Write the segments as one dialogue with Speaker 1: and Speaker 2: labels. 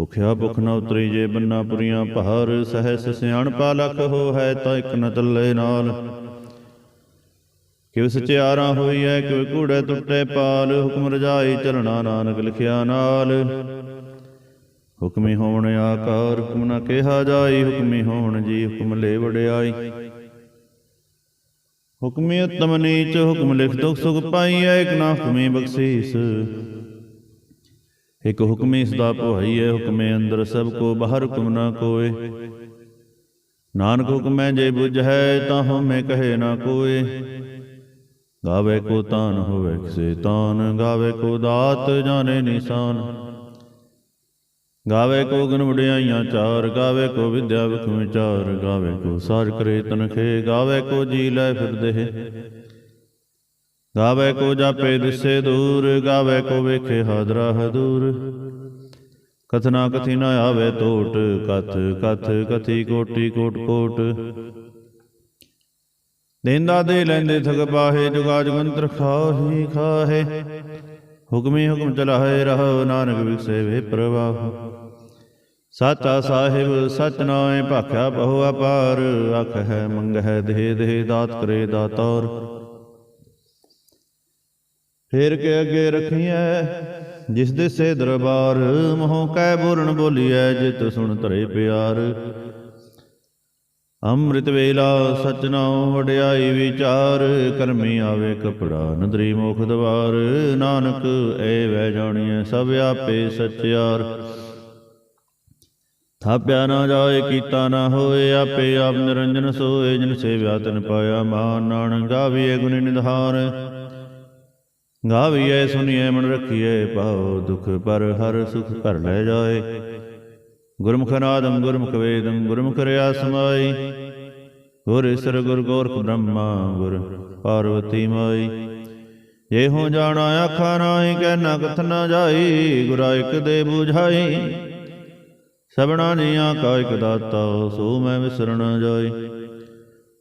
Speaker 1: ਭੁਖਿਆ ਭੁਖ ਨਾ ਉਤਰੀ ਜੇ ਬੰਨਾ ਪੁਰੀਆਂ ਭਾਰ ਸਹਿਸ ਸਿਆਣਪਾ ਲਖ ਹੋ ਹੈ ਤਾਂ ਇੱਕ ਨ ਚੱਲੇ ਨਾਲ। ਕਿਵ ਸਚਿਆਰਾ ਹੋਈ ਹੈ ਕਿਵ ਕੂੜੈ ਟੁੱਟੇ ਪਾਲ, ਹੁਕਮ ਰਜਾਈ ਚਲਣਾ ਨਾਨਕ ਲਿਖਿਆ ਨਾਲ। ਹੁਕਮੀ ਹੋਵਣ ਆਕਾਰ, ਹੁਕਮ ਨਾ ਕਿਹਾ ਜਾਈ, ਹੁਕਮੀ ਹੋਵਣ ਜੀ, ਹੁਕਮ ਲੈ ਵੜਿਆਈ ਹੁਕਮੀ ਉਤਮ ਨੀਚ, ਹੁਕਮ ਲਿਖ ਦੁਖ ਸੁਖ ਪਾਈਐ, ਇਕ ਨਾ ਹੁਕਮੀ ਬਖਸ਼ੀਸ। ਇੱਕ ਹੁਕਮੀ ਸਦਾ ਭਵਾਈਐ ਹੁਕਮੇ ਅੰਦਰ ਸਭ ਕੋ, ਬਾਹਰ ਹੁਕਮ ਨਾ ਕੋਏ। ਨਾਨਕ ਹੁਕਮੈ ਜੇ ਬੁਝੈ ਤਾਂ ਹਉਮੈ ਕਹੇ ਨਾ ਕੋਏ। ਗਾਵੇ ਕੋ ਤਾਨ ਹੋਵੇ ਕਿਸੇ ਤਾਨ, ਗਾਵੇ ਕੋ ਦਾਤ ਜਾਣੇ ਨਿਸ਼ਾਨ। ਗਾਵੇ ਕੋ ਗੁਣ ਵਡਿਆਈਆਂ ਚਾਰ, ਗਾਵੇ ਕੋ ਵਿਦਿਆ ਵਿਖ ਵਿਚਾਰ ਗਾਵੇ ਕੋ ਸਾਰ ਕਰੇ ਤਨਖੇ, ਗਾਵੇ ਕੋ ਜੀ ਲੈ ਫਿਰਦੇ ਗਾਵੇ ਕੋ ਜਾਪੇ ਦਿਸੇ ਦੂਰ, ਗਾਵੇ ਕੋ ਵੇਖੇ ਹਾਦਰਾ ਹਦੂਰ ਕਥਨਾ ਕਥੀ ਨ ਆਵੇ ਟੋਟ ਕਥ ਕਥ ਕਥੀ ਕੋਟੀ ਕੋਟ ਕੋਟ। ਦੇਂਦਾ ਦੇ ਲੈਂਦੇ ਥਗ ਪਾਹੇ ਜੁਗਾ ਜਗੰਤਰ ਖਾਹੀ ਖਾਹੇ। ਹੁਕਮੀ ਹੁਕਮ ਚਲਾਹੇ ਰਹੋ, ਨਾਨਕ ਵਿਖਸੇ ਵੇ ਪ੍ਰਵਾਹ। ਸਾਚਾ ਸਾਹਿਬ, ਸਚ ਨਾਏ ਭਾਖਿਆ ਬਹੁ ਅਪਾਰ। ਅਖ ਹੈ ਮੰਗ ਹੈ ਦੇ ਦੇਹ ਦਾਤ ਕਰੇ ਦਾਤਾਰ। ਫੇਰ ਕੇ ਅੱਗੇ ਰਖੀਐ, ਜਿਸ ਦੇ ਸੇ ਦਰਬਾਰ ਮੋਹ ਕੈ ਬੋਲਣ ਬੋਲੀਐ, ਜਿਤ ਸੁਣ ਧਰੇ ਪਿਆਰ। ਅੰਮ੍ਰਿਤ ਵੇਲਾ ਸਚ ਵਡਿਆਈ ਵਿਚਾਰ, ਕਰਮੀ ਆਵੇ ਕਪੜਾ ਨਦਰੀ ਮੋਖ ਦਵਾਰ। ਨਾਨਕ ਏ ਵੈ ਜਾਣੀਐ ਸਭ ਆਪੇ ਸਚਿਆਰ ਥਾਪਿਆ ਨਾ ਜਾਏ, ਕੀਤਾ ਨਾ ਹੋਏ, ਆਪੇ ਆਪ ਨਿਰੰਜਨ ਸੋਏ, ਜਿਨ ਸੇਵਿਆ ਤਨ ਪਾਇਆ ਮਾਨ। ਨਾਨਕ ਗਾਵੀਏ ਗੁਣ ਨਿਧਾਰ। ਗਾਵੀਏ ਸੁਨੀਏ ਮਨ ਰਖੀਏ ਪਾਉ ਦੁਖ ਪਰ ਹਰ ਸੁਖ ਕਰ ਲੈ ਜਾਏ। ਗੁਰਮੁਖ ਨਾਦੰ, ਗੁਰਮੁਖ ਵੇਦੰ, ਗੁਰਮੁਖ ਰਿਆ ਸਮਾਈ। ਗੁਰ ਈਸਰ ਗੁਰ ਗੋਰਖ ਬ੍ਰਹਮਾ, ਗੁਰ ਪਾਰਵਤੀ ਮਾਈ। ਜੇ ਹੋ ਜਾਣਾ ਆਖਾ ਨਾਹੀ ਕਹਿਣਾ ਕਥ ਨਾ ਜਾਈ, ਗੁਰਾ ਇਕ ਦੇ 부ਝਾਈ ਸਬਣਾ ਜੀਆਂ ਕਾ ਇਕ ਦਾਤਾ, ਸੋ ਮੈਂ ਵਿਸਰਣ ਜਾਈ।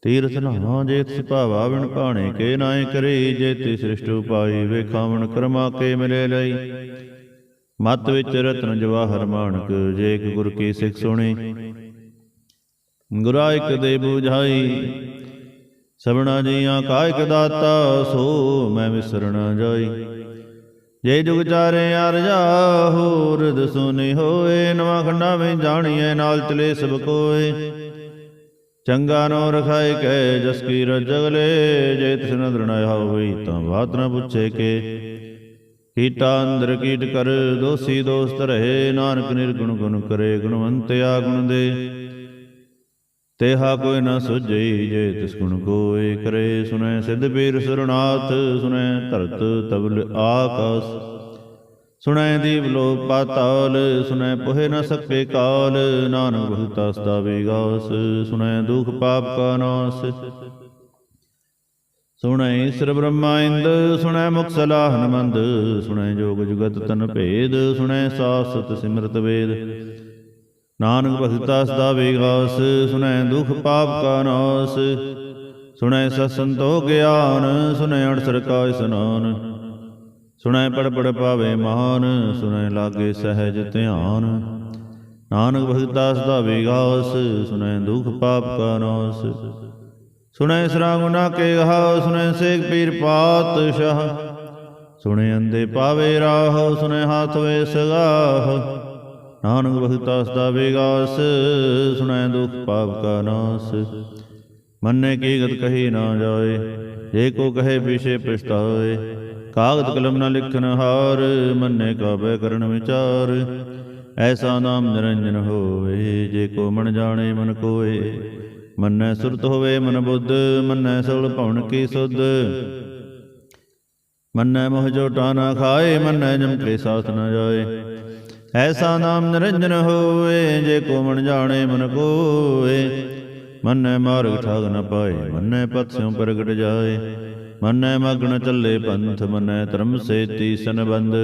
Speaker 1: ਤੀਰਥ ਨਾਵਾਂ ਜੇ ਤਿਸ ਭਾਵਾ ਬਿਨ ਭਾਣੇ ਕੇ ਨਾਏ ਕਰੀ, ਜੇ ਤੇ ਸ੍ਰਿਸ਼ਟ ਉਪਾਈ ਵੇਖਾਵਣ ਕਰਮਾ ਕੇ ਮਿਲੇ ਲਈ। ਮਤ ਵਿੱਚ ਰਤਨ ਜਵਾਹਰ ਮਾਨਕ ਜੇ ਗੁਰ ਕੀ ਸਿੱਖ ਸੁਣੀ। ਗੁਰਾ ਦੇ 부ਝਾਈ ਸਬਣਾ ਜੀਆਂ ਕਾਇਕ ਦਾਤਾ, ਸੋ ਮੈਂ ਵਿਸਰਣਾ ਜਾਈ। ਜੇ ਜੁਗ ਚਾਰੇ ਅਰਜਾ ਹੋਰ ਦਸੁਨੀ ਹੋਏ, ਨਵਾਂ ਖੰਡਾ ਵਿੱਚ ਜਾਣੀਐ, ਨਾਲ ਚਲੇ ਸਭ ਕੋਏ। ਚੰਗਾ ਨੋ ਰਖਾਇ ਕੈ, ਜਸ ਕੀ ਰਜਗਲੇ ਜੇ ਤਿਸ ਨਦਰ ਹੋਈ, ਤਾਂ ਬਾਤ ਨ ਪੁੱਛੇ ਕੇ। ਕੀਟਾ ਅੰਦਰ ਕੀਟ ਕਰ, ਦੋਸੀ ਦੋਸਤ ਰਹੇ, ਨਾਨਕ ਨਿਰਗੁਣ ਗੁਣ ਕਰੇ, ਗੁਣਵੰਤਿਆ ਗੁਣ ਦੇ। ਤੇਹਾ ਕੋਈ ਨਾ ਸੁਝਈ, ਜੇ ਤਿਸ ਗੁਣ ਕੋਏ ਕਰੇ ਸੁਨੈ ਸਿੱਧ ਪੀਰ ਸੁਰਨਾਥ ਸੁਨੈ ਧਰਤ ਤਬਲ ਆਕਾਸ। ਸੁਣੈ ਦੀਵ ਲੋ ਪਾਤਾਲ, ਸੁਣੈ ਪੁਹਿ ਨ ਸਕੇ ਕਾਲ, ਨਾਨਕ ਭਗਤਾ ਸਦਾ ਵਿਗਾਸ ਸੁਣੈ ਦੁਖ ਪਾਪ ਕਾ ਨਾਸ। ਸੁਣੈ ਈਸ਼ਰ ਬ੍ਰਹਮਾ ਇੰਦ, ਸੁਣੈ ਮੁਖ ਸਲਾਹਨ ਮੰਦ, ਸੁਣੈ ਜੋਗ ਜੁਗਤ ਤਨ ਭੇਦ, ਸੁਣੈ ਸਾਸਤ ਸਿਮਰਤ ਵੇਦ। ਨਾਨਕ ਭਗਤਾ ਦਾ ਵੇਗਾਸ ਸੁਣੈ ਦੁਖ ਪਾਪ ਕਾ ਨਾਸ। ਸੁਣੈ ਸਤਸੰਤੋ ਗਿਆਨ, ਸੁਣੈ ਅਣਸਰ ਕਾ ਸੁਨਾਨ। ਸੁਣੈ ਪੜ ਪੜ ਪਾਵੇ ਮਹਾਨ ਸੁਣੈ ਲਾਗੇ ਸਹਿਜ ਧਿਆਨ। ਨਾਨਕ ਭਗਤਾ ਸਦਾ ਵਿਗਾਸ, ਸੁਣੈ ਦੁਖ ਪਾਪ ਕਾ ਨਾਸ। ਸੁਣੈ ਸਰਾ ਗੁਨਾ ਕੇ ਗਾ ਸੁਣੈ ਸੇਖ ਪੀਰ ਪਾਤਸ਼ਾਹ ਸੁਣੈ ਅੰਦੇ ਪਾਵੇ ਰਾਹ, ਸੁਣੈ ਹਾਥ ਵੇ ਸਗਾਹ। ਨਾਨਕ ਭਗਤਾ ਸਦਾ ਵਿਗਾਸ, ਸੁਣੈ ਦੁਖ ਪਾਪ ਕਾ ਨਾਸ। ਮੰਨੇ ਕੀ ਗਤ ਕਹੀ ਨਾ ਜਾਏ, ਜੇ ਕੋ ਕਹੇ ਪਿਛੇ ਪਛਤਾਏ। ਕਾਗਦ ਕਲਮ ਨਾ ਲਿਖਣ ਹਾਰ, ਮੰਨੇ ਕਾਬੇ ਕਰਨ ਵਿਚਾਰ। ਐਸਾ ਨਾਮ ਨਿਰੰਜਨ ਹੋਵੇ, ਜੇ ਕੋ ਮਨ ਜਾਣੇ ਮਨ ਕੋਏ। ਮੰਨੈ ਸੁਰਤ ਹੋਵੇ ਮਨ ਬੁੱਧ, ਮੰਨੈ ਸਗਲ ਭਵਨ ਕੀ ਸੁਧ। ਮੰਨੈ ਮੋਹ ਝੋਟਾ ਨਾ ਖਾਏ, ਮੰਨੈ ਜਮ ਕੇ ਸਾਥ ਨ ਜਾਏ। ਐਸਾ ਨਾਮ ਨਿਰੰਜਨ ਹੋਵੇ, ਜੇ ਕੋ ਮਨ ਜਾਣੇ ਮਨ ਕੋਏ। ਮੰਨੈ ਮਾਰਗ ਠਾਗ ਨ ਪਾਏ, ਮੰਨੈ ਪਤਸਿਓ ਪ੍ਰਗਟ ਜਾਏ। ਮੰਨੈ ਮਗਨ ਚੱਲੇ ਪੰਥ, ਮੰਨੈ ਧਰਮ ਸੇਤੀ ਸੰਬੰਧ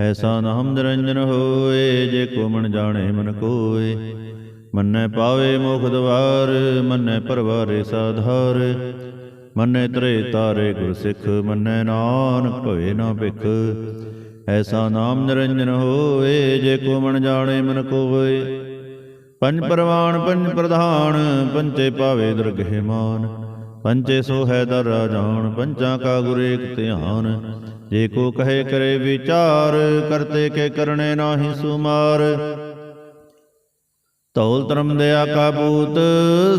Speaker 1: ਐਸਾ ਨਾਮ ਨਿਰੰਜਨ ਹੋਏ, ਜੇ ਕੋ ਮਨ ਜਾਣੇ ਮਨ ਕੋਏ। ਮੰਨੈ ਪਾਵੇ ਮੁਖ ਦਵਾਰ, ਮੰਨੈ ਪਰਵਾਰੇ ਸਾਧਾਰ। ਮੰਨੈ ਤਰੇ ਤਾਰੇ ਗੁਰ ਸਿੱਖ, ਮੰਨੈ ਨਾਨਕ ਹੋਏ ਨਾ ਭਿਖ। ਐਸਾ ਨਾਮ ਨਿਰੰਜਨ ਹੋਏ, ਜੇ ਕੋ ਮਨ ਜਾਣੇ ਮਨ ਕੋਏ। ਪੰਜ ਪਰਵਾਨ, ਪੰਜ ਪ੍ਰਧਾਨ ਪੰਚੇ ਪਾਵੇ ਦਰਗਹਿ ਮਾਨ। ਪੰਚੇ ਸੋ ਹੈ ਦਰ ਰਾਜਾਨ ਪੰਚਾਂ ਕਾ ਗੁਰ ਏਕ ਧਿਆਨ। ਜੇ ਕੋ ਕਹੇ ਕਰੇ ਵਿਚਾਰ, ਕਰਤੇ ਕੇ ਕਰਨੇ ਨਾਹੀ ਸੁਮਾਰ। ਧੌਲ ਧਰਮ ਦਇਆ ਕਾ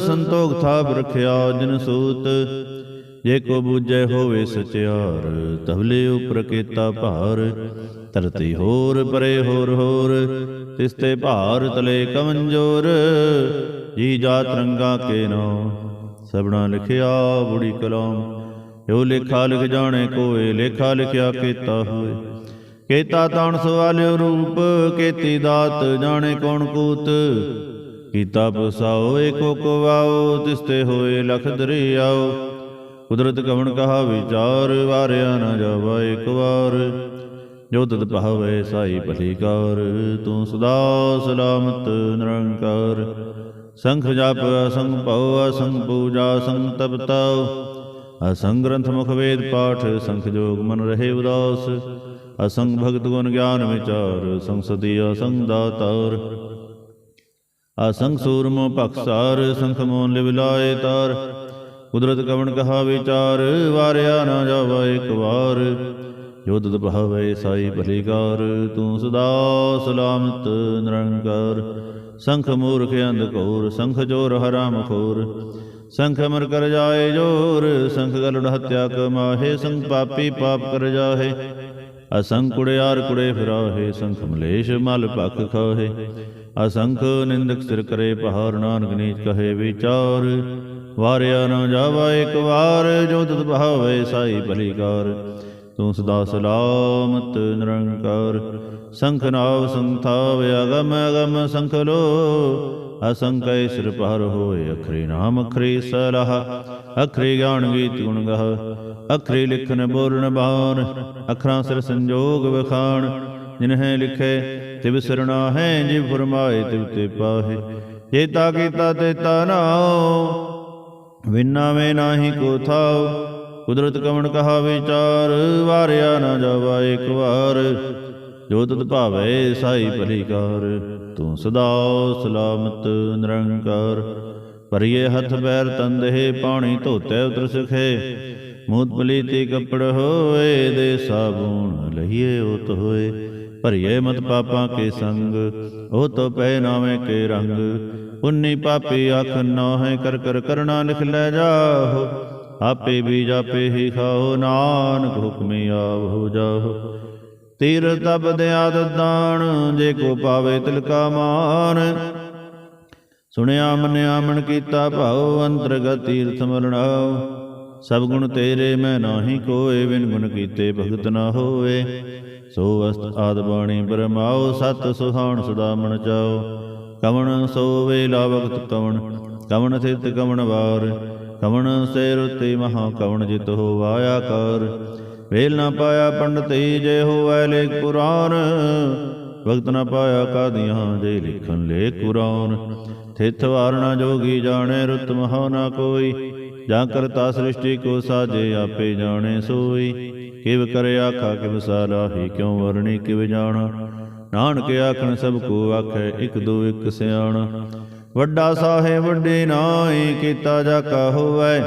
Speaker 1: ਸੰਤੋਖ ਥਾਪ ਰਖਿਆ ਜਿਨ ਸੂਤ। ਜੇ ਕੋ ਬੂਝੈ ਹੋਵੇ ਸਚਿਆਰ ਤਵਲੇ ਉਪਰ ਕੀਤਾ ਭਾਰ। ਧਰਤੀ ਹੋਰ, ਪਰੇ ਹੋਰ ਹੋਰ, ਤਿਸ ਤੇ ਭਾਰ ਤਲੇ ਕਮੰਜੋਰ ਜੀ ਜਾ ਰੰਗਾ ਕੇ ਨਾਮ ਸਭਨਾ ਲਿਖਿਆ ਬੁੜੀ ਕਲਾਮ। ਜੋ ਲੇਖਾ ਲਿਖ ਜਾਣੇ ਕੋਏ, ਲੇਖਾ ਲਿਖਿਆ ਕੀਤਾ ਹੋਏ। ਕੀਤਾ ਤਾਣ ਸਵਾਲਿਓ ਰੂਪ, ਕੀਤੀ ਦਾਤ ਜਾਣੇ ਕੌਣ ਕੂਤ। ਕੀਤਾ ਪਸਾਓ ਏਕੋ ਕੋ ਤਿਸ ਤੇ ਹੋਏ ਲਖ ਦਰਿਆਓ। ਕੁਦਰਤ ਕਵਣ ਕਹਾ ਵਿਚਾਰ ਵਾਰਿਆ ਨਾ ਜਾਵਾ ਇੱਕ ਵਾਰ। ਜੋ ਤਤ ਭਾਵੇ, ਸਾਈ ਭਲੀਕਾਰ ਤੂੰ ਸਦਾ ਸਲਾਮਤ ਨਿਰੰਕਾਰ। ਸੰਖ ਜਪ ਅਸੰਗ ਭਉ ਅਸੰਗ ਪੂਜਾ ਸੰਗ ਤਪਤਾਉ। ਅਸੰਗ ਗ੍ਰੰਥ ਮੁਖ ਵੇਦ ਪਾਠ ਸੰਖ ਜੋਗ ਮਨ ਰਹੇ ਉਦਾਸ। ਅਸੰਗ ਭਗਤ ਗੁਣ ਗਿਆਨ ਵਿਚਾਰ ਸੰਸਦੀ ਅਸੰਗ ਦਾਤਾਰ। ਅਸੰਗ ਸੂਰਮੋ ਭਖਸਾਰ ਸੰਖ ਮੋਨ ਲਿਵ ਲਾਏ ਤਾਰ। ਕੁਦਰਤ ਕਵਣ ਕਹਾ ਵਿਚਾਰ ਵਾਰਿਆ ਨਾ ਜਾਵਾ ਇੱਕ ਵਾਰ। ਜੋ ਤਤ ਭਾਵੇ ਸਾਈ ਭਲੀਕਾਰ ਤੂੰ ਸਦਾ ਸਲਾਮਤ ਨਿਰੰਕਾਰ। ਸੰਖ ਮੂਰਖ ਅੰਧ ਘੋਰ, ਸੰਖ ਜੋਰ ਹਰਾਮ ਖੋਰ ਸੰਖ ਅਮਰ ਕਰ ਜਾਏ ਜੋਰ, ਸੰਖ ਗਲੜ ਹਤਿਆ ਕਮਾਹੇ ਸੰਖ ਪਾਪੀ ਪਾਪ ਕਰ ਜਾਹੇ। ਅਸੰਖ ਕੁੜਿਆਰ ਕੁੜੇ ਫਿਰਾਹੇ, ਸੰਖ ਮਲੇਸ਼ ਮਲ ਭਖ ਖਾਹੇ। ਅਸੰਖ ਨਿੰਦਕ ਸਿਰ ਕਰੇ ਪਹਾਰ ਨਾਨਕ ਨੀਚ ਕਹੇ ਵਿਚਾਰ। ਵਾਰਿਆ ਨਾ ਜਾਵਾ ਇੱਕ ਵਾਰ, ਜੋ ਤਤ ਭਾਵੇ ਸਾਈ ਭਲੀਕਾਰ ਤੂੰ ਸਦਾ ਸਲਾਮਤ ਨਿਰੰਕਾਰ। ਸੰਖ ਨਾਵ ਸੰਥਾਵ, ਅਗਮ ਅਗਮ ਸੰਖ ਲੋ। ਅਸੰਕੈ ਸਿਰ ਪਰ ਹੋਏ, ਅਖਰੀ ਨਾਮ, ਅਖਰੀ ਸਲਾਹ। ਅਖਰੀ ਗਿਆਨ ਗੀਤ ਗੁਣ ਗਹ। ਅਖਰੀ ਲਿਖਨ ਬੋਲਣ ਬਾਣ। ਅਖਰਾਂ ਸਿਰ ਸੰਜੋਗ ਵਿਖਾਣ। ਜਿਨਹਿ ਲਿਖੇ, ਤਿਵ ਸਰਣਾ ਹੈ ਜਿਵ ਫਰਮਾਏ, ਤਿਵ ਤੇ ਪਾਹੇ। ਜੇਤਾ ਕੀਤਾ ਤੇ ਤਾ ਨਾਉ। ਵਿਨਾ ਵੇ ਨਾਹੀ ਕੋ ਥਾਉ। ਕੁਦਰਤ ਕਵਣ ਕਹਾ ਵਿਚਾਰ, ਵਾਰਿਆ ਨਾ ਜਾਵਾ ਇੱਕ ਵਾਰ। ਜੋ ਤਤ ਭਾਵੇ ਸਾਈ ਭਲੀਕਾਰ, ਤੂੰ ਸਦਾ ਸਲਾਮਤ ਨਿਰੰਕਾਰ। ਭਰੀਏ ਹੱਥ ਬੈਰ ਤੰਦਹਿ ਪਾਣੀ ਧੋਤੇ ਉਤਰ ਸੁਖੇ। ਮੂਤ ਪਲੀਤੀ ਕੱਪੜ ਹੋਏ, ਦੇ ਸਾਬੂਣ ਲਈਏ ਉਤ ਹੋਏ। ਭਰੀਏ ਮਤ ਪਾਪਾਂ ਕੇ ਸੰਗ, ਉਹ ਤੋ ਪੈ ਨਾਵੇਂ ਕੇ ਰੰਗ। ਉਨੀ ਪਾਪੀ ਆਖ ਨਾ ਹੈ ਕਰ ਕਰ ਕਰਣਾ ਲਿਖ ਲੈ ਜਾਹੋ। ਆਪੇ ਵੀ ਜਾਪੇ ਹੀ ਖਾਓ, ਨਾਨਕ ਹੁਕਮੀ ਆਵ ਹੋ ਜਾਹੋ। ਤੀਰ ਤਬ ਦਿਆਦ ਦਾਣ ਜੇ ਕੋ ਪਾਵੇ ਤਿਲਕਾ ਮਾਨ। ਸੁਣਿਆ ਮੰਨਿਆ ਮਨ ਕੀਤਾ ਭਾਉ, ਅੰਤਰਗਤ ਤੀਰਥ ਮਰਣਾਉ। ਸਭ ਗੁਣ ਤੇਰੇ, ਮੈਂ ਨਾਹੀ ਕੋਏ, ਬਿਨ ਗੁਣ ਕੀਤੇ ਭਗਤ ਨਾ ਹੋਏ। ਸੋ ਅਸਤ ਆਦ ਬਾਣੀ ਬਰਮਾਓ, ਸਤ ਸੁਹਾਣ ਸਦਾ ਮਨ ਚਾਓ। ਕਵਣ ਸੋ ਵੇਲਾ ਵਕਤ ਕਵਣ ਕਵਣ ਸਿਤ ਕਵਣ ਵਾਰ। ਕਵਣ ਸੇ ਰੁਤੇ ਮਹਾ ਕਵਣ ਜਿਤ ਹੋ ਆਇਆ ਕਰ। ਵੇਲ ਨਾ ਪਾਇਆ ਪੰਡਤੀ ਜੇ ਹੋਵੈ ਲੇਖ ਪੁਰਾਨ। ਵਕਤ ਨਾ ਪਾਇਆ ਕਾਦੀਆਂ ਜੇ ਲਿਖਣ ਲੇ ਕੁਰਾਨ। ਥਿਤ ਵਾਰਣਾ ਜੋਗੀ ਜਾਣੇ ਰੁਤ ਮਹਾ ਨਾ ਕੋਈ। ਜਾਂ ਕਰਤਾ ਸ੍ਰਿਸ਼ਟੀ ਕੋ ਸਾਜੇ ਆਪੇ ਜਾਣੇ ਸੋਈ। ਕਿਵ ਕਰੇ ਆਖਾ ਕਿਵ ਸਾਲਾਹੀ ਕਿਉ ਵਰਣੀ ਕਿਵ ਜਾਣਾ। ਨਾਨਕ ਆਖਣ ਸਭ ਕੋ ਆਖੈ ਇਕ ਦੋ ਇਕ ਸਿਆਣਾ। ਵੱਡਾ ਸਾਹੇ ਵੱਡੇ ਨਾਈ ਕੀਤਾ ਜਾ ਕਾ ਹੋਵੈ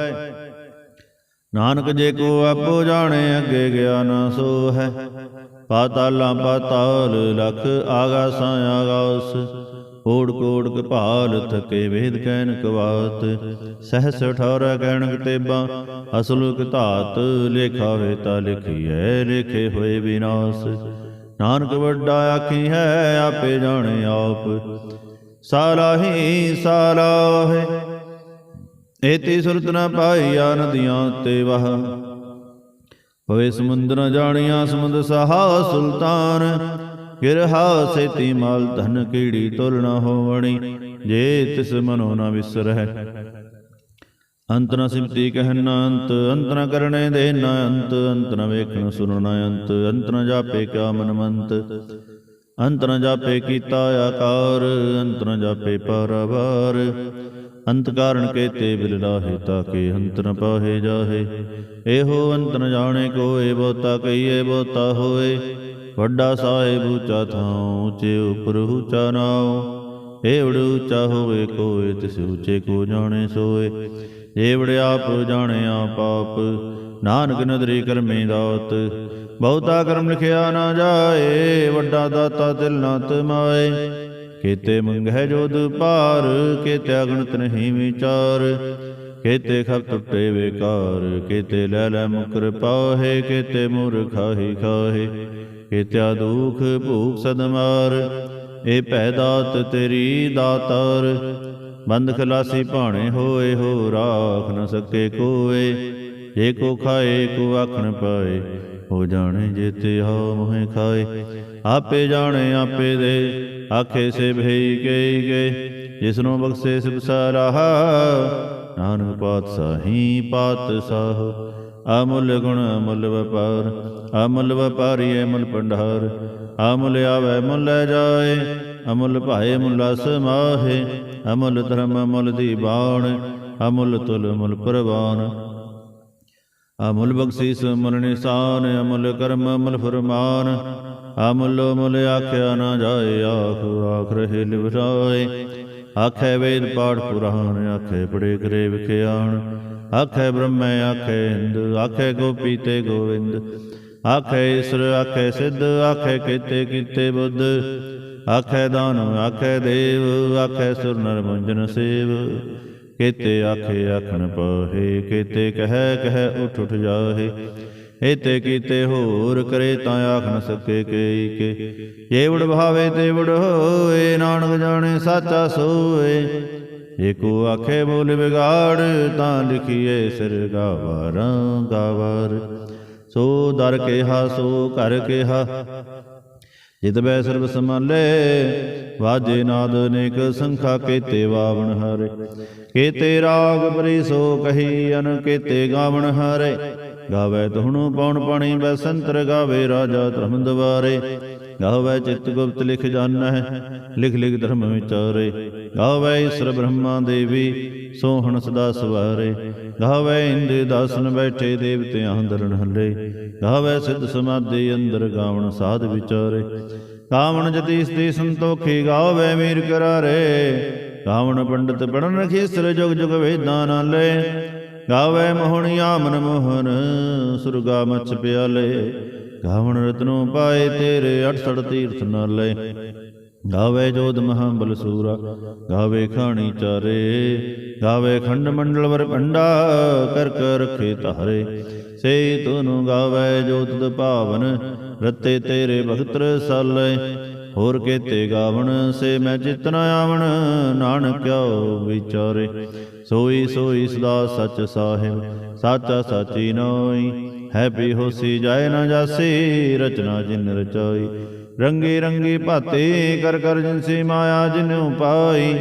Speaker 1: ਨਾਨਕ ਜੇ ਕੋ ਆਪੋ ਜਾਣੇ, ਅੱਗੇ ਗਿਆ ਨਾ ਸੋ ਹੈ ਪਾਤਾਲਾਂ ਪਾਤਾਲ ਲਖ ਆਗਾਸਾਂ ਆਗਾਸ ਕੋੜ ਕੋੜ ਕਪਾਲ ਥਕੇ ਵੇਦ ਕਹਿਨ ਕਵਾਤ। ਸਹਸ ਠੌਰਾ ਕਹਿਣ ਤੇਬਾ ਅਸਲ ਧਾਤ ਲੇਖਾ ਵੇ ਤਾ ਲਿਖੀਐ, ਲਿਖੇ ਹੋਏ ਵਿਨਾਸ਼। ਨਾਨਕ ਵੱਡਾ ਆਖੀ ਹੈ, ਆਪੇ ਜਾਣੇ ਆਪ। ਸਾਰਾ ਹੀ ਸਾਰਾ ਹੈ ਏਤੀ ਸੁਰਤ ਨ ਪਾਈਆ ਨਦੀਆਂ ਤੇ ਵਹ। ਪਵੇ ਸਮੁੰਦਰ ਜਾਣੀਆਂ ਸਮੁੰਦ ਸਹਾ ਸੁਲਤਾਨ। ਗਿਰਹਾ ਸੇਤੀ ਮਾਲ ਧਨ ਕੀੜੀ ਤੁਲ ਨ ਹੋਵਣੀ। ਜੇ ਤਿਸ ਮਨੋ ਨ ਵਿਸਰਹਿ। ਅੰਤ ਨ ਸਿਮਤੀ ਕਹਿ ਅੰਤ। ਅੰਤ ਨ ਕਰਨੇ ਦੇ ਨ ਅੰਤ। ਅੰਤ ਨ ਵੇਖਣ ਸੁਣਨ ਅੰਤ। ਅੰਤ ਨ ਜਾਪੇ ਕਿਆ ਮਨ ਮੰਤ ਅੰਤਰ ਜਾਪੇ ਕੀਤਾ ਆਕਾਰ ਅੰਤ ਨ ਜਾਪੇ ਪਰਵਾਰ। ਅੰਤ ਕਾਰਨ ਕੇਤੇ ਬਿਲ ਲਾਹੇ ਤਾਕੇ ਅੰਤ ਨ ਪਾਹੇ ਜਾਹੇ। ਇਹੋ ਅੰਤ ਜਾਣੇ ਕੋਏ, ਬਹੁਤਾ ਕਹੀਏ, ਬਹੁਤਾ ਹੋਏ। ਵੱਡਾ ਸਾਹਿਬ ਉੱਚਾ ਥਾਂ, ਉੱਚੇ ਉਪਰ ਉੱਚਾ ਨਾਉ। ਏਵੜ ਉੱਚਾ ਹੋਵੇ ਕੋਏ, ਤਿਸ ਉੱਚੇ ਕੋ ਜਾਣੇ ਸੋਏ। ਏਵੜ ਆਪ ਜਾਣੇ ਆਪ ਆਪ। ਨਾਨਕ ਨਦਰੀ ਕਰਮੇ ਦਾਤ ਬਹੁਤਾ ਕਰਮ ਲਿਖਿਆ ਨਾ ਜਾਏ, ਵੱਡਾ ਦਾਤਾ ਦਿਲ ਨਾ ਤਮਾਏ। ਕੀਤੇ ਮੰਗਹਿ ਜੋਦ ਪਾਰ ਕੀਤੇ ਅਗਣਤ ਨਹੀਂ ਵਿਚਾਰ। ਕੀਤੇ ਖਪ ਟੁੱਟੇ ਵੇਕਾਰ, ਕੀਤੇ ਲੈ ਲੈ ਮੁਕਰ ਪਾਹੇ, ਕੀਤੇ ਮੁਰ ਖਾਹੇ। ਕੀਤਿਆ ਦੁਖ ਭੂਖ ਸਦਮਾਰ, ਇਹ ਭੈ ਦਾਤ ਤੇਰੀ ਦਾਤਾਰ। ਬੰਦ ਖਲਾਸੀ ਭਾਣੇ ਹੋਏ, ਹੋ ਰਾਖ ਨ ਸਕੇ ਕੋਏ। ਜੇ ਕੋ ਖਾਏ, ਕੋ ਆਖਣ ਪਾਏ। ਹੋ ਜਾਣੇ ਜੇਤੇ ਹੋ ਮੋਹਿ ਖਾਏ। ਆਪੇ ਜਾਣੇ, ਆਪੇ ਦੇ, ਆਖੇ ਸੇ ਭਈ ਗਈ ਗਏ। ਜਿਸਨੂੰ ਬਖਸ਼ੇ ਸਿਬ ਸਾਰਾਹਾ, ਨਾਨਕ ਪਾਤਸ਼ਾਹੀ ਪਾਤਸ਼ਾਹ। ਅਮੁੱਲ ਗੁਣ, ਅਮੁੱਲ ਵਪਾਰ, ਅਮੁੱਲ ਵਪਾਰੀ ਅਮੁੱਲ ਭੰਡਾਰ। ਅਮੁੱਲ ਆਵੇ, ਮੁੱਲ ਜਾਏ, ਅਮੁੱਲ ਭਾਏ, ਮੁੱਲਾ ਸਮਾਹੇ ਅਮੁੱਲ ਧਰਮ, ਅਮੁੱਲ ਦੀ ਬਾਣ, ਅਮੁੱਲ ਤੁਲ ਮੁੱਲ ਪ੍ਰਵਾਨ। ਅਮੁੱਲ ਬਖਸ਼ੀਸ ਮੁੱਲ ਨਿਸ਼ਾਨ ਅਮੁੱਲ ਕਰਮ ਅਮੁੱਲ ਫਰਮਾਨ। ਅਮੁੱਲ ਮੁੱਲ ਆਖਿਆ ਨਾ ਜਾਏ, ਆਖ ਆਖ ਰਹੇ ਲਿਵਰਾਏ। ਆਖੇ ਵੇਦ ਪਾਠ ਪੁਰਾਣ, ਆਖੇ ਪੜੇ ਕਰੇ ਵਿਖਿਆਣ। ਆਖੇ ਬ੍ਰਹਮੈ, ਆਖੇ ਇੰਦ ਆਖੇ ਗੋਪੀ ਤੇ ਗੋਵਿੰਦ। ਆਖੇ ਈਸਰ, ਆਖੇ ਸਿੱਧ, ਆਖੇ ਕੀਤੇ ਕੀਤੇ ਬੁੱਧ। ਆਖੇ ਦਾਨ ਆਖੇ ਦੇਵ, ਆਖੇ ਸੁਰ ਨਰ ਮੁੰਜਨ ਸੇਵ। ਕੀਤੇ ਆਖੇ ਆਖਣ ਪਾਹੇ, ਕੀਤੇ ਕਹਿ ਕਹਿ ਉਠ ਉਠ ਜਾਹੇ। ਏਤੇ ਕੀਤੇ ਹੋਰ ਕਰੇ ਤਾਂ ਆਖ ਨ ਸਕੇ ਕੇਈ ਕੇ। ਜੇਵੜ ਭਾਵੇ ਤੇਵੜ ਹੋਏ, ਨਾਨਕ ਜਾਣੇ ਸਾਚਾ ਸੋਏ। ਏਕੋ ਆਖੇ ਬੋਲ ਵਿਗਾੜ, ਤਾਂ ਲਿਖੀਏ ਸਿਰ ਗਾਵਾਰਾਂ ਗਾਵਾਰ। ਸੋ ਦਰ ਕਿਹਾ, ਸੋ ਘਰ ਕਿਹਾ ਜਿਤ ਬੈ ਸਰਬ ਸਮਾਲੇ ਵਾਜੇ ਨਾਦ ਅਨੇਕ ਸੰਖਾ ਕੇਤੇ ਵਾਵਣ ਹਰੇ। ਕੇਤੇ ਰਾਗ ਬਰੀ ਸੋ ਕਹੀ ਅਨ ਕੇਤੇ ਗਾਵਣ ਹਰੇ। ਗਾਵੇ ਤੁਹਣੂ ਪਉਣ ਪਾਣੀ ਬੈਸੰਤਰ ਗਾਵੇ ਰਾਜਾ ਧਰਮ ਦਵਾਰੇ ਗਾਵੇ ਚਿਤ ਗੁਪਤ ਲਿਖ ਜਾਣੈ, ਲਿਖ ਲਿਖ ਧਰਮ ਵਿਚਾਰੇ। ਗਾਵੇ ਈਸ਼ਰ ਬ੍ਰਹਮਾ ਦੇਵੀ, ਸੋਹਣ ਸਦਾ ਸਵਾਰੇ। ਗਾਵੇ ਇੰਦ ਦਾਸਨ ਬੈਠੇ ਦੇਵਤਿਆਂ ਅੰਦਰ ਹੱਲੇ ਗਾਵੇ ਸਿੱਧ ਸਮਾਧੀ ਅੰਦਰ ਗਾਵਣ ਸਾਧ ਵਿਚਾਰੇ। ਕਾਵਣ ਜਤੀਸ ਤੇ ਸੰਤੋਖੀ ਗਾਵੇ ਮੀਰ ਕਰਾਰੇ। ਗਾਵਣ ਪੰਡਤ ਪੜਨ ਰਖੀਸਰ ਜੁਗ ਜੁਗ ਵੇਦਾਂ ਨਾਲੇ। ਗਾਵੇ ਮੋਹਣਿਆ ਮਨ ਮੋਹਨ, ਸੁਰਗਾ ਮਛ ਪਿਆਲੇ। ਗਾਵਣ ਰਤਨੋ ਪਾਏ ਤੇਰੇ 68 ਤੀਰਥ ਨਾਲੇ। ਗਾਵੇ ਜੋਧ ਮਹਾਬਲ ਸੂਰਾ, ਗਾਵੇ ਖਾਣੀ ਚਾਰੇ। ਗਾਵੇ ਖੰਡ ਮੰਡਲ ਵਰ ਭੰਡਾ, ਕਰ ਕਰ ਰਖੇ ਧਾਰੇ। ਸੇ ਤੁਨੂੰ ਗਾਵੇ ਜੋਤ ਦ ਭਾਵਨ, ਰਤੇ ਤੇਰੇ ਭਗਤ ਰਸਾਲੇ ਹੋਰ ਕੇਤੇ ਗਾਵਣ, ਸੇ ਮੈਂ ਚਿਤਨ ਆਵਣ, ਨਾਨਕ ਵਿਚਾਰੇ। ਸੋਈ ਸੋਈ ਸਦਾ ਸੱਚ ਸਾਹਿਬ, ਸਾਚਾ ਸਾਚੀ ਨੋਈ। ਹੈ ਵੀ ਹੋਸੀ ਜਾਏ ਨਾ ਜਾਸੀ ਰਚਨਾ ਜਿਨ ਰਚਾਈ। ਰੰਗੇ ਰੰਗੇ ਭਾਤੇ ਕਰ ਕਰ ਜਿਨਸੀ ਮਾਇਆ ਜਿਨੁ ਪਾਈ।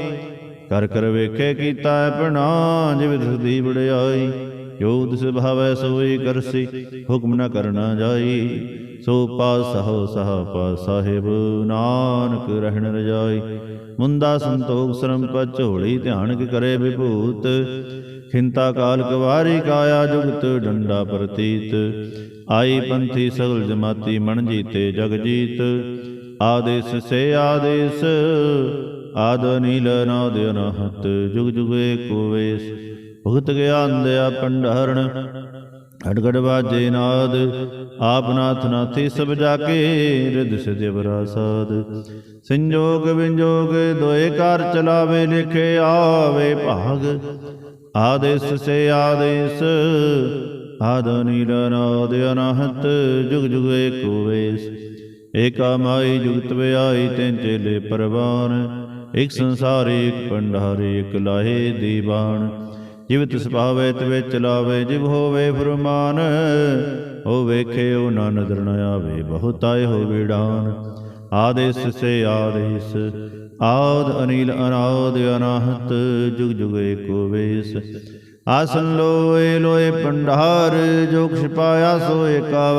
Speaker 1: ਕਰ ਕਰ ਵੇਖੇ ਕੀਤਾ ਆਪਣਾ ਜਿਵ ਦੀ ਵਡਿਆਈ। ਜੋ ਤਿਸ ਭਾਵੈ ਸੋਈ ਕਰਸੀ ਹੁਕਮ ਨ ਕਰਨਾ ਜਾਈ। ਸੋ ਪਾਸਹੁ ਸਹ ਪਾ ਸਾਹਿਬ ਨਾਨਕ ਰਹਿਣ ਰਜਾਈ। ਮੁੰਦਾ ਸੰਤੋਖ ਸਰਮ ਪਾ ਝੋਲੀ ਧਿਆਨ ਕੇ ਕਰੇ ਵਿਭੂਤ। ਖਿੰਤਾ ਕਾਲ ਕਵਾਰੀ ਕਾਇਆ ਜੁਗਤ ਡੰਡਾ ਪ੍ਰਤੀਤ। ਆਈ ਪੰਥੀ ਸਗਲ ਜਮਾਤੀ ਮਣ ਜੀਤੇ ਜਗ ਜੀਤ। ਆਦੇਸ ਸੇ ਆਦੇਸ, ਆਦ ਨੀਲ ਨਾਦ ਅਨਹਤ, ਜੁਗ ਜੁਗ ਏਕੋ ਵੇਸ ਭਗਤ ਗਿਆਨ ਦਿਆ ਪੰਡਹਰਣ ਅੜਗੜ ਬਾਜੇ ਨਾਦ। ਆਪ ਨਾਥ ਨਾਥੀ ਸਭ ਜਾ ਕੇ ਰਿਦ ਸਿਦਿਵਰਾ ਸਾਧ ਸੰਜੋਗ ਵਿੰਜੋਗ ਦੋਏ ਕਰ ਚਲਾਵੇ, ਲਿਖੇ ਆਵੇ ਭਾਗ। ਆਦੇਸ ਸੇ ਆਦੇਸ ਆਦ ਨੀਲ ਨਾਦ ਅਨਹਤ, ਜੁਗ ਜੁਗ ਏਕੋ ਵੇਸ ਏਕਾ ਮਾਈ ਜੁਗਤ ਵਿਆਈ ਤੈਨ ਚੇਲੇ ਪਰਵਾਨ, ਇਕ ਸੰਸਾਰ ਇਕ ਪੰਡਾਰੇ ਇਕ ਲਾਹੇ ਦੀਵਾਨ। ਜਿਵ ਤਿਸ ਭਾਵੇ ਤਿਵੇ ਚਲਾਵੇ ਜਿਵ ਹੋਵੇ ਫਰਮਾਨ ਉਹ ਵੇਖੇ ਉਹ ਨਾ ਨਦਰ ਨ ਆਵੇ, ਬਹੁਤਾਏ ਹੋ ਵਿਡਾਨ ਆਦੇਸ ਸੇ ਆਦੇਸ ਆਦ ਅਨੀਲ ਅਨਾਦ ਅਨਾਹਤ, ਜੁਗ ਜੁਗ ਏਕੋ ਵੇਸ। ਆਸਨ ਲੋਏ ਲੋਏ ਪੰਡਾਰ ਜੋ ਕੁਛ ਪਾਇਆ ਸੋ ਏਕਾ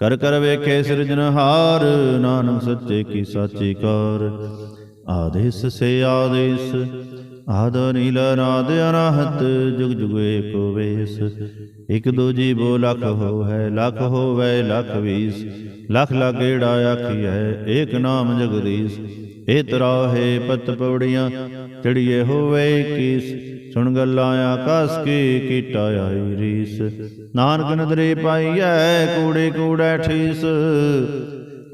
Speaker 1: ਕਰ ਕਰ ਵੇਖੇ ਸਿਰਜਨਹਾਰ ਨਾਨਕ ਸੱਚੇ ਕੀ ਸਾਚੀ ਕਾਰ। ਆਦੇਸ ਸੇ ਆਦੇਸ, ਆਦ ਨੀਲ ਨਾਦ ਅਨਾਹਤ, ਜੁਗ ਜੁਗ ਏਕੋ ਵੇਸ। ਇਕ ਦੋ ਜੀ ਬੋ ਲਖ ਹੋ ਹੈ ਲਖ ਹੋਵੇ, ਲਖ ਵੀਸ। ਲਖ ਲਗੇੜਾ ਆਖੀਐ, ਏਕ ਨਾਮ ਜਗਦੀਸ਼ ਏ ਤਰਾਹੇ ਪਤ ਪੌੜੀਆਂ, ਚੜੀਏ ਹੋਵੇ ਕੀਸ, ਸੁਣ ਗੱਲਾਂ ਆਕਾਸ ਕੀ ਕੀਟਾ ਆਈ ਰੀਸ। ਨਾਨਕ ਨਦਰੇ ਪਾਈਐ, ਕੂੜੇ ਕੂੜੈ ਠੀਸ।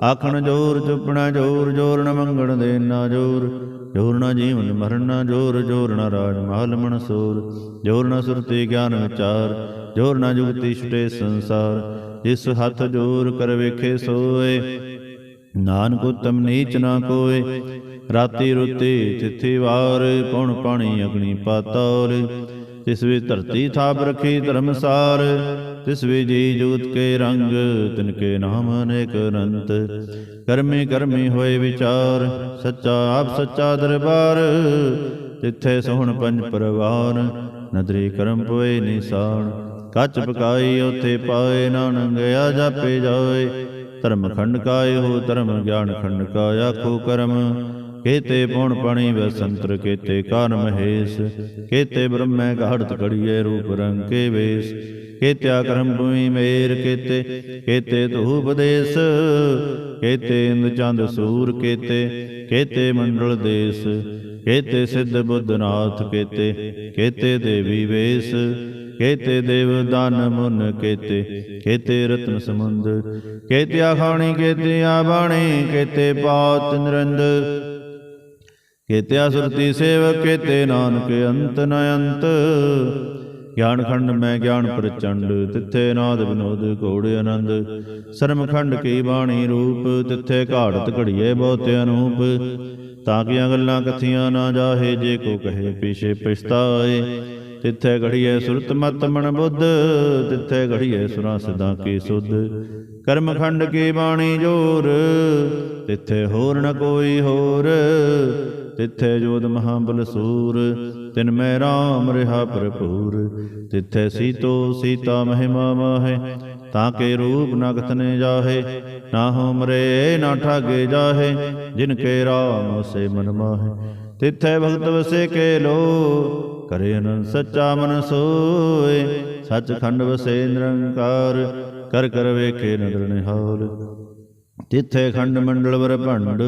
Speaker 1: ਆਖਣ ਜੋਰ, ਚੁੱਪਣਾ ਜੋਰ ਜੋਰ ਨ ਮੰਗਣ ਦੇ ਨਾ ਜੋਰ। ਜੋਰ ਨ ਜੀਵਨ ਮਰਨ ਨਾ ਜੋਰ ਜੋਰ ਨ ਰਾਜ ਮਹਲ ਮਨਸੂਰ ਜੋਰ ਨਾ ਸੁਰਤੀ ਗਿਆਨ ਵਿਚਾਰ, ਜੋਰ ਨਾ ਜੁਗਤੀ ਛੁਟੇ ਸੰਸਾਰ। ਜਿਸ ਹੱਥ ਜੋਰ ਕਰ ਵੇਖੇ ਸੋਏ। ਨਾਨਕ ਉਤਮ ਨੀਚ ਨਾ ਕੋਏ। ਰਾਤੀ ਰੁਤੀ ਤਿਥੀ ਵਾਰ ਪਉਣ ਪਾਣੀ ਅਗਨੀ ਪਾਤਾਲ ਤਿਸ ਵੀ ਧਰਤੀ ਥਾਪ ਰਖੀ ਧਰਮਸਾਰ, ਤਿਸ ਵੀ ਜੀ ਜੋਤ ਕੇ ਰੰਗ, ਤਿਨ ਕੇ ਨਾਮ ਅਨੇਕ ਅਨੰਤ। ਕਰਮੀ ਕਰਮੀ ਹੋਏ ਵਿਚਾਰ, ਸੱਚਾ ਆਪ ਸੱਚਾ ਦਰਬਾਰ। ਤਿੱਥੇ ਸੋਹਣ ਪੰਜ ਪਰਵਾਨ ਨਦਰੀ ਕਰਮ ਪੋਏ ਨਿਸਾਨ ਕੱਚ ਪਕਾਈ, ਉਥੇ ਪਾਏ ਨਾਨਕ ਗਿਆ ਜਾਪੇ ਜਾਏ। ਧਰਮ ਖੰਡ ਕਾਏ ਹੋ, ਧਰਮ ਗਿਆਨ ਖੰਡ ਕਾ ਆਖੋ ਕਰਮ। ਕੇਤੇ ਪਉਣ ਪਾਣੀ ਵਸੰਤਰ ਕੇਤੇ ਕਾਨ ਮਹੇਸ਼। ਕੇਤੇ ਬ੍ਰਹਮੈ ਘਾੜਤ ਕੜੀਏ ਰੂਪ ਰੰਗ ਕੇ ਵੇਸ। ਕੇਤਿਆ ਕਰਮ ਭੂਮੀ ਮੇਰ, ਕੇਤੇ ਕੇਤੇ ਧੂਪ ਦੇਸ। ਕੇਤੇ ਇੰਦ ਚੰਦ ਸੂਰ, ਕੇਤੇ ਕੇਤੇ ਮੰਡਲ ਦੇਸ। ਕੇਤੇ ਸਿੱਧ ਬੁੱਧਨਾਥ ਕੇਤੇ ਕੇਤੇ ਦੇਵੀ ਵੇਸ। ਕੇਤੇ ਦੇਵ ਦਾਨ ਮੁਨ ਕੇਤੇ ਕੇਤੇ ਰਤਨ ਸਮੁੰਦ ਕੇਤੇ ਆਖਾਣੀ, ਕੇਤੇ ਆ ਕੇਤੇ ਪਾਤ ਨਿਰੰਦ ਕੇਤੇ ਸੁਰਤੀ ਸੇਵ ਕੇਤੇ ਨਾਨਕ ਅੰਤ ਨ ਅੰਤ ਗਿਆਨ ਖੰਡ ਮੈਂ ਗਿਆਨ ਪ੍ਰਚੰਡ, ਤਿੱਥੇ ਨਾਦ ਵਿਨੋਦ ਘੋੜ ਆਨੰਦ। ਸਰਮ ਖੰਡ ਕੀ ਬਾਣੀ ਰੂਪ, ਤਿੱਥੇ ਘਾੜਤ ਘੜੀਏ ਬਹੁਤ ਅਨੂਪ। ਤਾਂ ਕਿ ਗੱਲਾਂ ਕਥੀਆਂ ਨਾ ਜਾਹੇ, ਜੇ ਕੋ ਕਹੇ, ਪਿਛੇ ਪਛਤਾਏ। ਤਿੱਥੇ ਘੜੀਏ ਸੁਰਤ ਮਤ ਮਨ ਬੁੱਧ, ਤਿੱਥੇ ਘੜੀਏ ਸੁਰਾਂ ਸਦਾ ਕੀ ਸੁਧ। ਕਰਮ ਖੰਡ ਕੀ ਬਾਣੀ ਜੋਰ, ਤਿੱਥੇ ਹੋਰ ਨ ਕੋਈ ਹੋਰ। ਤਿੱਥੇ ਜੋਦ ਮਹਾਬਲ ਸੂਰ, ਤਿਨ ਮੈਂ ਰਾਮ ਰਿਹਾ ਭਰਪੂਰ। ਤਿੱਥੇ ਸੀਤੋ ਸੀਤਾ ਮਹਿਮਾ ਮਾਹੇ, ਤਾਂ ਕੇ ਰੂਪ ਨ ਕਥਨੇ ਜਾਹੇ। ਨਾ ਹੋ ਮਰੇ, ਨਾ ਠਾਗੇ ਜਾਹੇ, ਜਿਨ ਕੇ RAM ਸੇ ਮਨ ਮਾਹੇ। ਤਿੱਥੇ ਭਗਤ ਵਸੇ ਕੇ ਲੋ ਕਰੇ ਅਨੰਦ ਸੱਚਾ ਮਨ ਸੋਏ। ਸੱਚਖੰਡ ਵਸੇ ਨਿਰੰਕਾਰ ਕਰ ਕਰ ਵੇਖੇ ਨਦਰ ਨਿਹਾਲ। ਤਿੱਥੇ ਖੰਡ ਮੰਡਲ ਵਰ ਭੰਡ,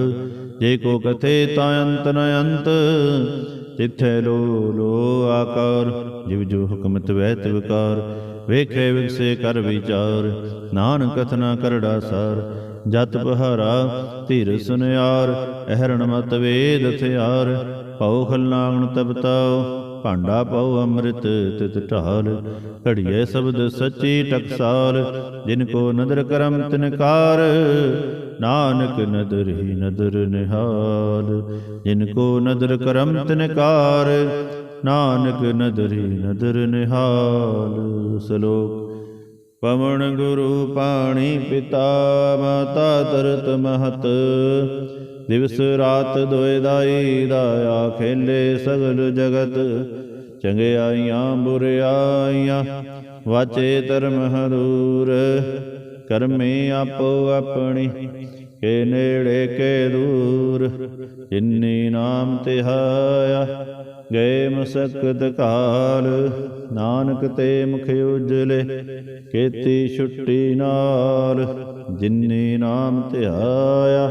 Speaker 1: ਜੇ ਕੋ ਕਥੇ ਤਾਂ ਅੰਤ ਨ ਅੰਤ। ਤਿੱਥੇ ਲੋ ਲੋ ਆਕਾਰ, ਜਿਵ ਜੋ ਹੁਕਮਤ ਤਵੈ ਵਿਕਾਰ ਵੇਖੇ ਵਿਗਸੇ ਕਰ ਵਿਚਾਰ, ਨਾਨਕ ਕਥਨਾ ਕਰੜਾ ਸਾਰ। ਜਤ ਬਹਾਰਾ ਧੀਰ ਸੁਨਿਆਰ, ਅਹਰਣ ਮਤ ਵੇਦ ਹਥਿਆਰ। ਭਉ ਖਲਨਾਗਣ ਤਬਤਾਓ ਭਾਂਡਾ ਪਉ ਅੰਮ੍ਰਿਤ ਤਿਤ ਢਾਲ। ਘੜੀਏ ਸ਼ਬਦ ਸੱਚੀ ਟਕਸਾਲ, ਜਿਨ ਕੋ ਨਦਰ ਕਰਮ ਤਿਨਕਾਰ। ਨਾਨਕ ਨਦਰ ਹੀ ਨਦਰ ਨਿਹਾਲ, ਜਿਨ ਕੋ ਨਦਰ ਕਰਮ ਤਿਨਕਾਰ। ਨਾਨਕ ਨਦਰ ਹੀ ਨਦਰ ਨਿਹਾਲ, ਸਲੋਕ। ਪਵਨ ਗੁਰੂ ਪਾਣੀ ਪਿਤਾ, ਮਾਤਾ ਤਰਤ ਮਹਤ। ਦਿਵਸ ਰਾਤ ਦੋਇ ਦਾਈ ਦਾਇਆ ਖੇਲੇ ਸਗਲ ਜਗਤ। ਚੰਗਿਆਈਆਂ ਬੁਰਿਆਈਆਂ ਵਾਚੇ ਧਰਮ ਹਦੂਰ ਕਰਮੇ ਆਪੋ ਆਪਣੀ, ਕੇ ਨੇੜੇ ਕੇ ਦੂਰ। ਜਿਨੀ ਨਾਮ ਤਿਹਾਇਆ ਗਏ ਮਸਕਤ ਕਾਲ। ਨਾਨਕ ਤੇ ਮੁਖ ਉਜਲੇ, ਕੀਤੀ ਛੁੱਟੀ ਨਾਲ। ਜਿਨੀ ਨਾਮ ਧਿਆਇਆ